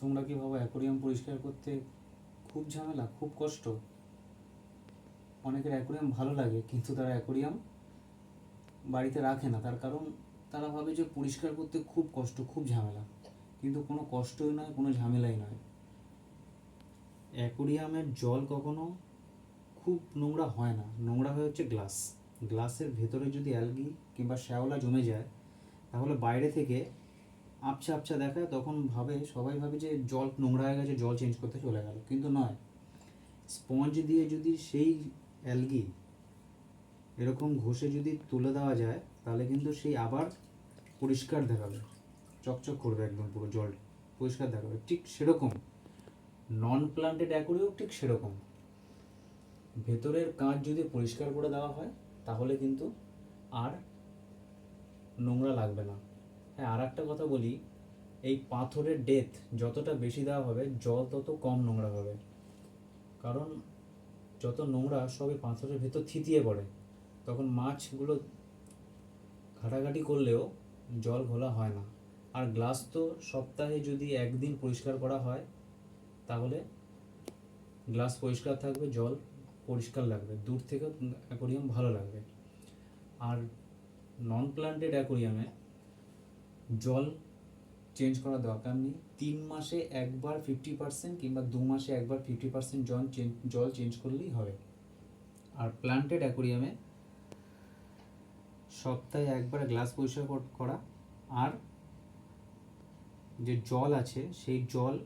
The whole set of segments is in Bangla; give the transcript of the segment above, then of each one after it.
তোমরা কি ভাবো অ্যাকোরিয়াম পরিষ্কার করতে খুব ঝামেলা, খুব কষ্ট? অনেকের অ্যাকোরিয়াম ভালো লাগে, কিন্তু তারা অ্যাকোরিয়াম বাড়িতে রাখে না। তার কারণ তারা ভাবে যে পরিষ্কার করতে খুব কষ্ট, খুব ঝামেলা। কিন্তু কোনো কষ্টই নয়, কোনো ঝামেলাই নয়। অ্যাকোরিয়ামের জল কখনো খুব নোংরা হয় না। নোংরা হয়ে হচ্ছে গ্লাস। গ্লাসের ভেতরে যদি অ্যালগি কিংবা শ্যাওলা জমে যায়, তাহলে বাইরে থেকে আবছা আবছা দেখায়, তখন ভাবে, সবাই ভাবে যে জল নোংরা হয়ে গেছে, জল চেঞ্জ করতে চলে গেল। কিন্তু নয়। স্পঞ্জ দিয়ে যদি সেই অ্যালগি এরকম ঘষে যদি তুলে দেওয়া যায়, তাহলে কিন্তু সেই আবার পরিষ্কার দেখাবে। চকচক করবে একদম পুরো জল, পরিষ্কার দেখাবে। ঠিক সেরকম। নন প্লান্টেড অ্যাকোরিয়াম ঠিক সেরকম। ভেতরের কাঁচ যদি পরিষ্কার করে দেওয়া হয়, তাহলে কিন্তু আর নোংরা লাগবে না। হ্যাঁ আর একটা কথা বলি, এই পাথরের ডেথ যতটা বেশি দেওয়া হবে, জল তত কম নোংরা হবে। কারণ যত নোংরা, সবই পাথরের ভেতর থিতিয়ে পড়ে। তখন মাছগুলো ঘাটাঘাটি করলেও জল ঘোলা হয় না। আর গ্লাস তো সপ্তাহে যদি একদিন পরিষ্কার করা হয়, তাহলে গ্লাস পরিষ্কার থাকবে, জল পরিষ্কার লাগবে। দূর থেকে অ্যাকোরিয়াম ভালো লাগবে। আর নন প্লান্টেড অ্যাকোরিয়ামে জল চেঞ্জ করার দরকার নেই। তিন মাসে একবার ফিফটি পার্সেন্ট কিংবা দু মাসে একবার ফিফটি পার্সেন্ট জল চেঞ্জ জল চেঞ্জ করলেই হবে। আর প্লান্টেড অ্যাকোরিয়ামে সপ্তাহে একবার গ্লাস পরিষ্কার কর- করা। আর যে জল আছে, সেই জল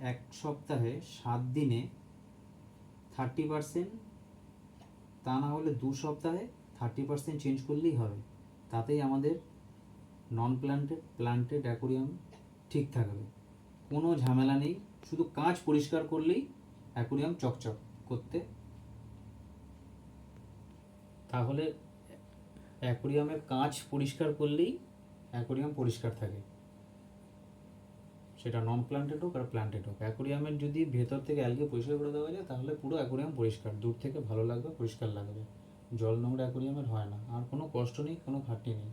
এক সপ্তাহে সাত দিনে থার্টি পার্সেন্ট তা না হলে দু সপ্তাহে থার্টি পার্সেন্ট চেঞ্জ করলেই হবে। তাতেই আমাদের নন প্ল্যান্টেড প্লান্টেড অ্যাকোরিয়াম ঠিক থাকবে। কোনো ঝামেলা নেই, শুধু কাঁচ পরিষ্কার করলেই অ্যাকোরিয়াম চকচক করতে। তাহলে অ্যাকোরিয়ামের কাঁচ পরিষ্কার করলেই অ্যাকোরিয়াম পরিষ্কার থাকে। সেটা নন প্লান্টেড হোক আর প্লান্টেড হোক। অ্যাকোরিয়ামের যদি ভেতর থেকে অ্যালগে পরিষ্কার করে দেওয়া যায়, তাহলে পুরো অ্যাকোরিয়াম পরিষ্কার। দূর থেকে ভালো লাগবে, পরিষ্কার লাগবে। জল নোংরা অ্যাকোরিয়ামের হয় না। আর কোনো কষ্ট নেই, কোনো খাটনি নেই।